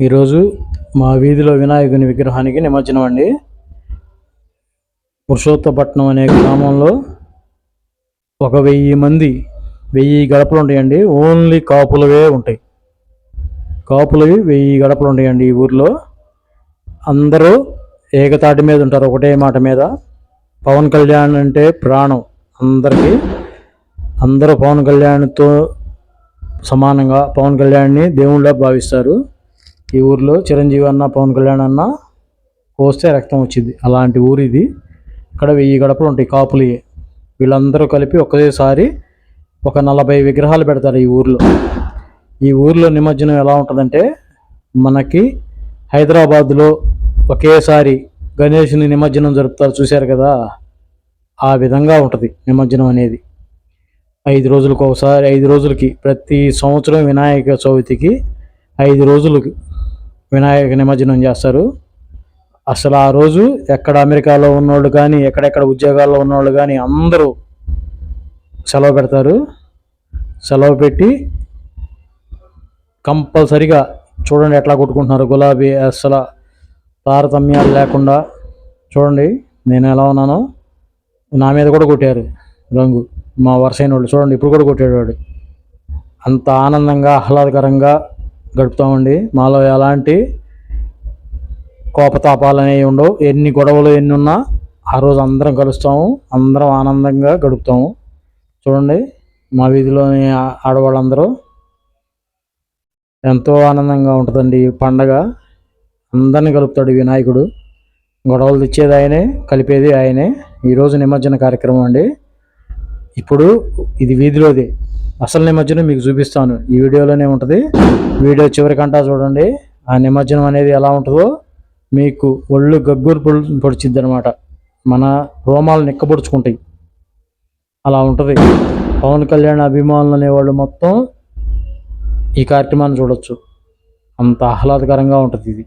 ఈరోజు మా వీధిలో వినాయకుని విగ్రహానికి నిమజ్జనం అండి. పురుషోత్తపట్నం అనే గ్రామంలో ఒక వెయ్యి మంది వెయ్యి గడపలు ఉంటాయండి. ఓన్లీ కాపులవే ఉంటాయి. కాపులవి వెయ్యి గడపలు ఉంటాయండి ఈ ఊర్లో. అందరూ ఏకతాటి మీద ఉంటారు ఒకటే మాట మీద. పవన్ కళ్యాణ్ అంటే ప్రాణం అందరికీ. అందరూ పవన్ కళ్యాణ్తో సమానంగా పవన్ కళ్యాణ్ని దేవుళ్ళ భావిస్తారు. ఈ ఊర్లో చిరంజీవి అన్న పవన్ కళ్యాణ్ అన్న కోస్తే రక్తం వచ్చింది. అలాంటి ఊరు ఇది. ఇక్కడ వెయ్యి గడపలు ఉంటాయి కాపులు. వీళ్ళందరూ కలిపి ఒకేసారి ఒక నలభై విగ్రహాలు పెడతారు ఈ ఊర్లో. ఈ ఊర్లో నిమజ్జనం ఎలా ఉంటుందంటే మనకి హైదరాబాద్లో ఒకేసారి గణేషుని నిమజ్జనం జరుపుతారు చూశారు కదా? ఆ విధంగా ఉంటుంది నిమజ్జనం అనేది. ఐదు రోజులకు ఒకసారి ఐదు రోజులకి ప్రతి సంవత్సరం వినాయక చవితికి ఐదు రోజులకి వినాయక నిమజ్జనం చేస్తారు. అసలు ఆ రోజు ఎక్కడ అమెరికాలో ఉన్నోళ్ళు కానీ ఎక్కడెక్కడ ఉద్యోగాల్లో ఉన్నోళ్ళు కానీ అందరూ సెలవు పెడతారు. సెలవు పెట్టి కంపల్సరిగా చూడండి ఎట్లా కొట్టుకుంటున్నారు గులాబీ అసలు తారతమ్యాలు లేకుండా. చూడండి నేను ఎలా ఉన్నానో. నా మీద కూడా కొట్టారు రంగు. మా వరుసైన వాళ్ళు చూడండి ఇప్పుడు కూడా కొట్టాడు అంత ఆనందంగా ఆహ్లాదకరంగా గడుపుతామండి. మాలో ఎలాంటి కోపతాపాలు అనేవి ఉండవు. ఎన్ని గొడవలు ఎన్ని ఉన్నా ఆ రోజు అందరం కలుస్తాము. అందరం ఆనందంగా గడుపుతాము. చూడండి మా వీధిలోని ఆడవాళ్ళందరూ ఎంతో ఆనందంగా ఉంటుందండి ఈ పండగ. అందరిని కలుపుతాడు వినాయకుడు. గొడవలు తెచ్చేది ఆయనే కలిపేది ఆయనే. ఈరోజు నిమజ్జన కార్యక్రమం అండి. ఇప్పుడు ఇది వీధిలోది. అసలు నిమజ్జనం మీకు చూపిస్తాను. ఈ వీడియోలోనే ఉంటుంది. వీడియో చివరికంటా చూడండి. ఆ నిమజ్జనం అనేది ఎలా ఉంటుందో మీకు ఒళ్ళు గగ్గురు పొడి పొడిచిద్ది అనమాట మన రోమాలు నిక్కబొడుచుకుంటాయి. అలా ఉంటుంది. పవన్ కళ్యాణ్ అభిమానులు అనేవాళ్ళు మొత్తం ఈ కార్యక్రమాన్ని చూడొచ్చు. అంత ఆహ్లాదకరంగా ఉంటుంది ఇది.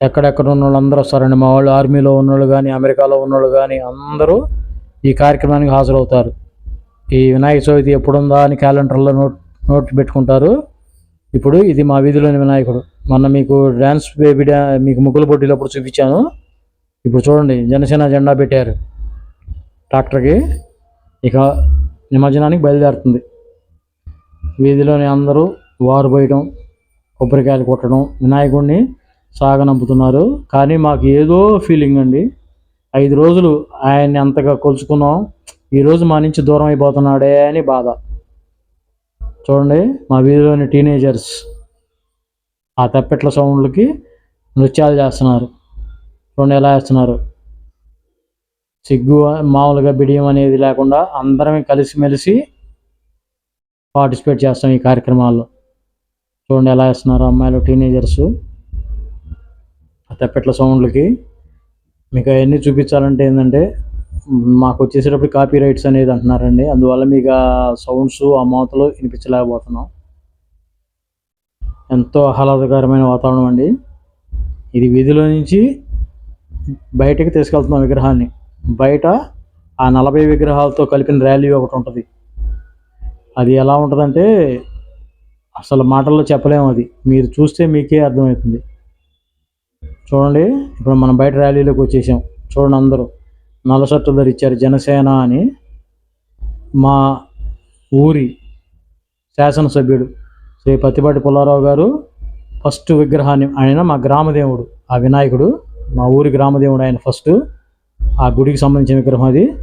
ఎక్కడెక్కడ ఉన్న వాళ్ళందరూ వస్తారండి మా వాళ్ళు ఆర్మీలో ఉన్నోళ్ళు కానీ అమెరికాలో ఉన్నోళ్ళు కానీ అందరూ ఈ కార్యక్రమానికి హాజరవుతారు. ఈ వినాయక చవితి ఎప్పుడుందా అని క్యాలెండర్లో నోట్ నోట్ పెట్టుకుంటారు. ఇప్పుడు ఇది మా వీధిలోని వినాయకుడు. మొన్న మీకు డ్యాన్స్ బేబీ డ్యా మీకు ముగ్గులు పోటీలప్పుడు చూపించాను. ఇప్పుడు చూడండి జనసేన జెండా పెట్టారు. ట్రాక్టర్కి ఇక నిమజ్జనానికి బయలుదేరుతుంది. వీధిలోని అందరూ వారు పోయడం కొబ్బరికాయలు కొట్టడం వినాయకుడిని సాగనంపుతున్నారు. కానీ మాకు ఏదో ఫీలింగ్ అండి. ఐదు రోజులు ఆయన్ని అంతగా కొలుచుకున్నాం. ఈరోజు మా నుంచి దూరం అయిపోతున్నాడే అని బాధ. చూడండి మా వీధిలోని టీనేజర్స్ ఆ తప్పెట్ల సౌండ్లకి నృత్యాలు చేస్తున్నారు. చూడండి ఎలా చేస్తున్నారు. సిగ్గు మామూలుగా బిడియం అనేది లేకుండా అందరం కలిసిమెలిసి పార్టిసిపేట్ చేస్తాం ఈ కార్యక్రమాల్లో. చూడండి ఎలా వేస్తున్నారు అమ్మాయిలు టీనేజర్స్ ఆ తప్పెట్ల సౌండ్లకి. మీకు అవన్నీ చూపించాలంటే ఏంటంటే మాకు వచ్చేసేటప్పుడు కాపీ రైట్స్ అనేది అంటున్నారండి. అందువల్ల మీకు ఆ సౌండ్స్ ఆ మోతలు వినిపించలేకపోతున్నాం. ఎంతో ఆహ్లాదకరమైన వాతావరణం అండి. ఇది వీధిలో నుంచి బయటకు తీసుకెళ్తున్నాం విగ్రహాన్ని. బయట ఆ నలభై విగ్రహాలతో కలిపిన ర్యాలీ ఒకటి ఉంటుంది. అది ఎలా ఉంటుందంటే అసలు మాటల్లో చెప్పలేము అది. మీరు చూస్తే మీకే అర్థమవుతుంది. చూడండి ఇప్పుడు మనం బయట ర్యాలీలోకి వచ్చేసాం. చూడండి అందరూ. నల్ల ధరించారు జనసేన అని మా ఊరి శాసనసభ్యుడు శ్రీ పత్తిపాటి పుల్లారావు గారు ఫస్ట్ విగ్రహాన్ని ఆయన మా గ్రామదేవుడు ఆ వినాయకుడు మా ఊరి గ్రామదేవుడు ఆయన ఫస్ట్. ఆ గుడికి సంబంధించిన విగ్రహం అది.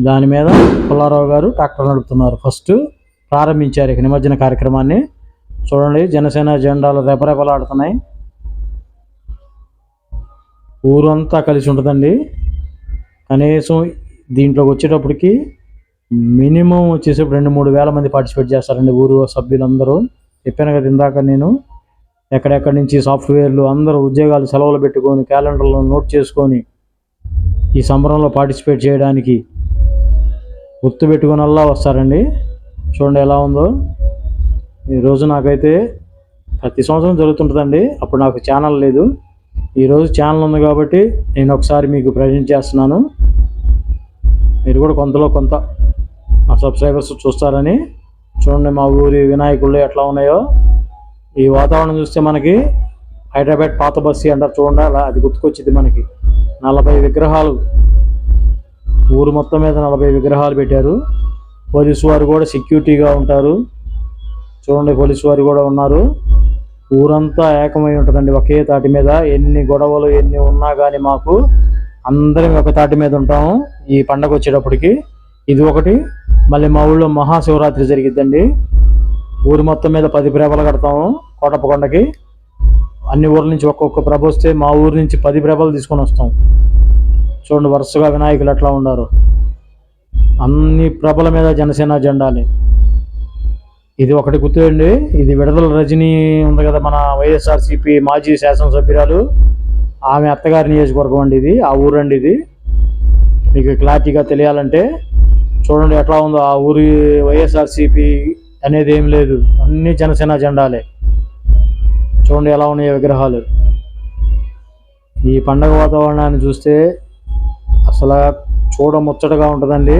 దాని మీద పుల్లారావు గారు ట్రాక్టర్ నడుపుతున్నారు. ఫస్ట్ ప్రారంభించారు ఇక నిమజ్జన కార్యక్రమాన్ని. చూడండి జనసేన జెండాలు రెపరెపలాడుతున్నాయి. ఊరంతా కలిసి ఉంటుందండి. కనీసం దీంట్లోకి వచ్చేటప్పటికి మినిమం వచ్చేసి రెండు మూడు వేల మంది పార్టిసిపేట్ చేస్తారండి ఊరు సభ్యులందరూ. చెప్పాను కదా ఇందాక నేను. ఎక్కడెక్కడి నుంచి సాఫ్ట్వేర్లు అందరూ ఉద్యోగాలు సెలవులు పెట్టుకొని క్యాలెండర్లో నోట్ చేసుకొని ఈ సంబరంలో పార్టిసిపేట్ చేయడానికి గుర్తు పెట్టుకునల్లా వస్తారండి. చూడండి ఎలా ఉందో. ఈరోజు నాకైతే ప్రతి సంవత్సరం జరుగుతుంటుందండి. అప్పుడు నాకు ఛానల్ లేదు. ఈరోజు ఛానల్ ఉంది కాబట్టి నేను ఒకసారి మీకు ప్రజెంట్ చేస్తున్నాను. మీరు కూడా కొంతలో కొంత మా సబ్స్క్రైబర్స్ చూస్తారని. చూడండి మా ఊరి వినాయకుళ్ళు ఎట్లా ఉన్నాయో. ఈ వాతావరణం చూస్తే మనకి హైదరాబాద్ పాత బస్సీ అంటారు చూడండి అలా అది గుర్తుకొచ్చింది మనకి. నలభై విగ్రహాలు. ఊరు మొత్తం మీద నలభై విగ్రహాలు పెట్టారు. పోలీసు వారు కూడా సెక్యూరిటీగా ఉంటారు. చూడండి పోలీసు వారు కూడా ఉన్నారు. ఊరంతా ఏకమై ఉంటుందండి. ఒకే తాటి మీద ఎన్ని గొడవలు ఎన్ని ఉన్నా కానీ మాకు అందరం ఒక తాటి మీద ఉంటాము. ఈ పండగ వచ్చేటప్పటికి ఇది ఒకటి. మళ్ళీ మా ఊళ్ళో మహాశివరాత్రి జరిగిద్దండి. ఊరు మొత్తం మీద పది ప్రభలు కడతాము కోటప్ప కొండకి అన్ని ఊర్ల నుంచి ఒక్కొక్క ప్రభ వస్తే మా ఊరు నుంచి పది ప్రభలు తీసుకొని వస్తాం. చూడండి వరుసగా వినాయకులు ఎట్లా ఉన్నారు అన్ని ప్రభల మీద జనసేన జెండాలి. ఇది ఒకటి గుర్తుండి ఇది విడదల రజనీ ఉంది కదా మన వైఎస్ఆర్సీపీ మాజీ శాసనసభ్యురాలు. ఆమె అత్తగారి నియోజకవర్గం అండి ఇది ఆ ఊరండి ఇది. మీకు క్లారిటీగా తెలియాలంటే చూడండి ఎట్లా ఉందో ఆ ఊరి వైఎస్ఆర్సీపీ అనేది ఏం లేదు. అన్ని జనసేన జెండాలే. చూడండి ఎలా ఉన్నాయి విగ్రహాలు. ఈ పండగ వాతావరణాన్ని చూస్తే అసలు చూడ ముచ్చటగా ఉంటుందండి.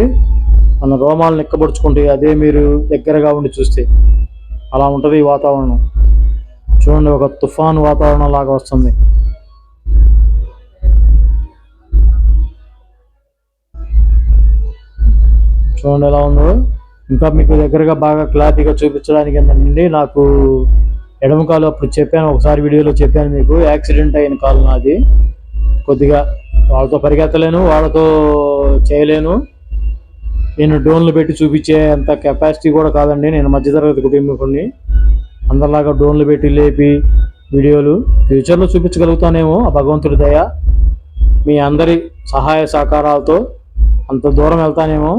మన రోమాలు ఎక్కబడుచుకుంటే అదే మీరు దగ్గరగా ఉండి చూస్తే అలా ఉంటుంది ఈ వాతావరణం. చూడండి ఒక తుఫాన్ వాతావరణం లాగా వస్తుంది. చూడండి ఎలా ఉందో. ఇంకా మీకు దగ్గరగా బాగా క్లారిటీగా చూపించడానికి ఏంటంటే నాకు ఎడమ కాలు అప్పుడు చెప్పాను ఒకసారి వీడియోలో చెప్పాను మీకు. యాక్సిడెంట్ అయిన కాలు నాది. కొద్దిగా వాళ్ళతో పరిగెత్తలేను వాళ్ళతో చేయలేను. నేను డ్రోన్లు పెట్టి చూపించే అంత కెపాసిటీ కూడా కాదండి. నేను మధ్యతరగతి కుటుంబకుడిని. అందరిలాగా డ్రోన్లు పెట్టి లేపి వీడియోలు ఫ్యూచర్లో చూపించగలుగుతానేమో ఆ భగవంతుడి దయ. మీ అందరి సహాయ సహకారాలతో అంత దూరం వెళ్తానేమో.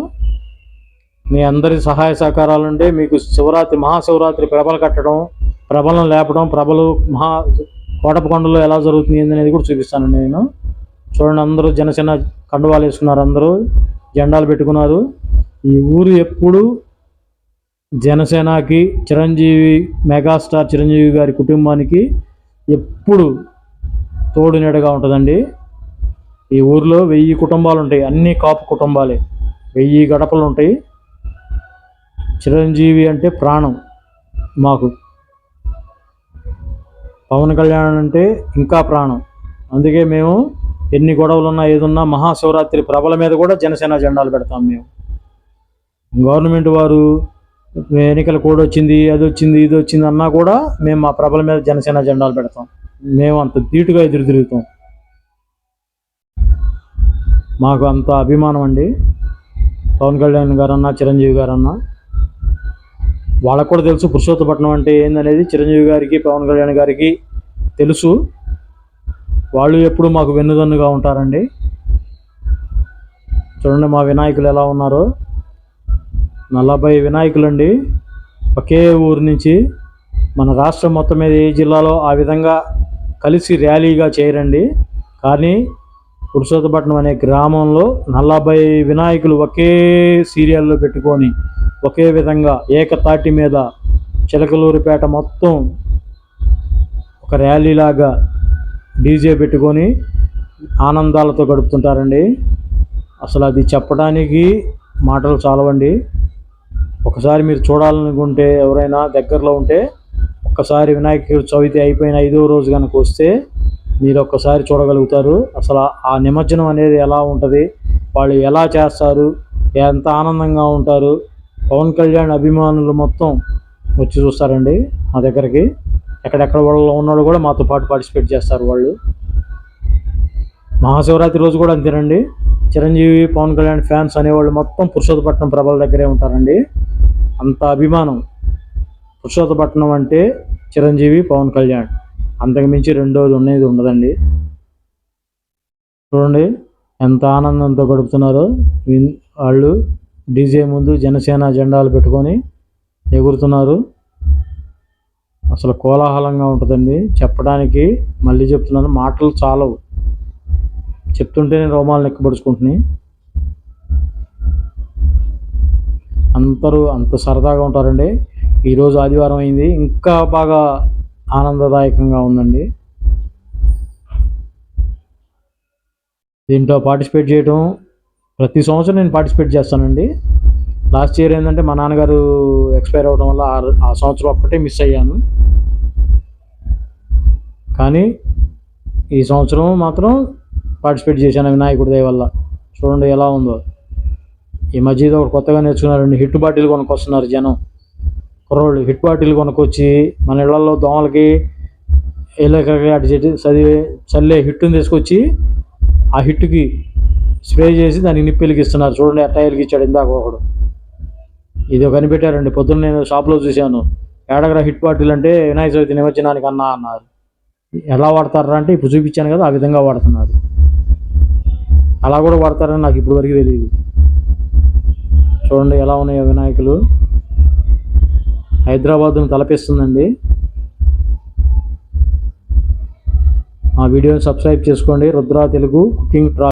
మీ అందరి సహాయ సహకారాలు ఉంటే మీకు శివరాత్రి మహాశివరాత్రి ప్రభలు కట్టడం ప్రభలను లేపడం ప్రభలు మహా కోటపకొండలో ఎలా జరుగుతుంది అనేది కూడా చూపిస్తాను నేను. చూడండి అందరూ జనసేన కండువాలు వేసుకున్నారు అందరూ. జెండాలు పెట్టుకున్నారు. ఈ ఊరు ఎప్పుడు జనసేనకి చిరంజీవి మెగాస్టార్ చిరంజీవి గారి కుటుంబానికి ఎప్పుడు తోడు నీడగా ఉంటుందండి. ఈ ఊరిలో వెయ్యి కుటుంబాలు ఉంటాయి. అన్ని కాపు కుటుంబాలే. వెయ్యి గడపలు ఉంటాయి. చిరంజీవి అంటే ప్రాణం మాకు. పవన్ కళ్యాణ్ అంటే ఇంకా ప్రాణం. అందుకే మేము ఎన్ని గొడవలు ఉన్నా ఏదున్నా మహాశివరాత్రి ప్రభల మీద కూడా జనసేన జెండాలు పెడతాం మేము. గవర్నమెంట్ వారు ఎన్నికల కోడ్ వచ్చింది అది వచ్చింది ఇది వచ్చింది అన్నా కూడా మేము మా ప్రభల మీద జనసేన జెండాలు పెడతాం. మేము అంత ధీటుగా ఎదురు తిరుగుతాం. మాకు అంత అభిమానం అండి. పవన్ కళ్యాణ్ గారన్నా చిరంజీవి గారన్నా. వాళ్ళకు కూడా తెలుసు పురుషోత్తపట్నం అంటే ఏందనేది. చిరంజీవి గారికి పవన్ కళ్యాణ్ గారికి తెలుసు. వాళ్ళు ఎప్పుడు మాకు వెన్నుదన్నుగా ఉంటారండి. చూడండి మా వినాయకులు ఎలా ఉన్నారో. నలభై వినాయకులు అండి ఒకే ఊరు నుంచి మన రాష్ట్రం మొత్తం మీద ఏ జిల్లాలో ఆ విధంగా కలిసి ర్యాలీగా చేయరండి. కానీ పురుషోత్తపట్నం అనే గ్రామంలో నలభై వినాయకులు ఒకే సీరియల్లో పెట్టుకొని ఒకే విధంగా ఏకతాటి మీద చిలకలూరిపేట మొత్తం ఒక ర్యాలీలాగా డీజే పెట్టుకొని ఆనందాలతో గడుపుతుంటారండి. అసలు అది చెప్పడానికి మాటలు చాలవండి. ఒకసారి మీరు చూడాలనుకుంటే ఎవరైనా దగ్గరలో ఉంటే ఒక్కసారి వినాయక చవితి అయిపోయిన ఐదో రోజు కనుక వస్తే మీరు ఒక్కసారి చూడగలుగుతారు. అసలు ఆ నిమజ్జనం అనేది ఎలా ఉంటుంది? వాళ్ళు ఎలా చేస్తారు? ఎంత ఆనందంగా ఉంటారు? పవన్ కళ్యాణ్ అభిమానులు మొత్తం వచ్చి చూస్తారండి మా దగ్గరికి. ఎక్కడెక్కడ వాళ్ళు ఉన్నవాళ్ళు కూడా మాతో పాటు పార్టిసిపేట్ చేస్తారు వాళ్ళు. మహాశివరాత్రి రోజు కూడా అంతేనండి. చిరంజీవి పవన్ కళ్యాణ్ ఫ్యాన్స్ అనేవాళ్ళు మొత్తం పురుషోత్తపట్నం ప్రభల దగ్గరే ఉంటారండి. అంత అభిమానం. పురుషోత్తపట్నం అంటే చిరంజీవి పవన్ కళ్యాణ్. అంతకు మించి రెండోది ఉండేది ఉండదండి. చూడండి ఎంత ఆనందంతో గడుపుతున్నారో. వాళ్ళు డీజే ముందు జనసేన జెండాలు పెట్టుకొని ఎగురుతున్నారు. అసలు కోలాహలంగా ఉంటుందండి. చెప్పడానికి మళ్ళీ చెప్తున్నాను మాటలు చాలవు. చెప్తుంటేనే రోమాలు ఎక్కబడుచుకుంటున్నాయి అందరూ అంత సరదాగా ఉంటారండి. ఈరోజు ఆదివారం అయింది. ఇంకా బాగా ఆనందదాయకంగా ఉందండి. దీంట్లో పార్టిసిపేట్ చేయడం ప్రతి సంవత్సరం నేను పార్టిసిపేట్ చేస్తానండి. లాస్ట్ ఇయర్ ఏంటంటే మా నాన్నగారు ఎక్స్పైర్ అవ్వడం వల్ల ఆ- ఆ సంవత్సరం ఒక్కటే మిస్ అయ్యాను. కానీ ఈ సంవత్సరం మాత్రం పార్టిసిపేట్ చేశాను వినాయకుడి దయ వల్ల. చూడండి ఎలా ఉందో. ఈ మధ్య ఒకటి కొత్తగా నేర్చుకున్నారండి హిట్ బాటిల్ కొనుక్కొస్తున్నారు జనం. కుర్రోళ్ళు హిట్ బాటిల్ కొనుక్కొచ్చి మన ఇళ్ళలో దోమలకి ఏలకకి అటు చెట్టు చదివే చల్లే హిట్టుని తీసుకొచ్చి ఆ హిట్కి స్ప్రే చేసి దానికి నిప్పిలికి ఇస్తున్నారు చూడండి టైర్కి ఇచ్చాడు ఇందాక ఒకడు. ఇది కనిపెట్టారండి. పొద్దున్న నేను షాప్లో చూశాను. ఏడగర హిట్ పార్టీలు అంటే వినాయక చవితి నిమజ్జనానికి అన్నా అన్నారు. ఎలా వాడతారా అంటే ఇప్పుడు చూపించాను కదా ఆ విధంగా వాడుతున్నారు. అలా కూడా వాడతారని నాకు ఇప్పుడు వరకు తెలియదు చూడండి ఎలా ఉన్నాయో వినాయకులు. హైదరాబాద్ను తలపిస్తుందండి. మా వీడియోని సబ్స్క్రైబ్ చేసుకోండి. రుద్ర తెలుగు కుకింగ్ ట్రా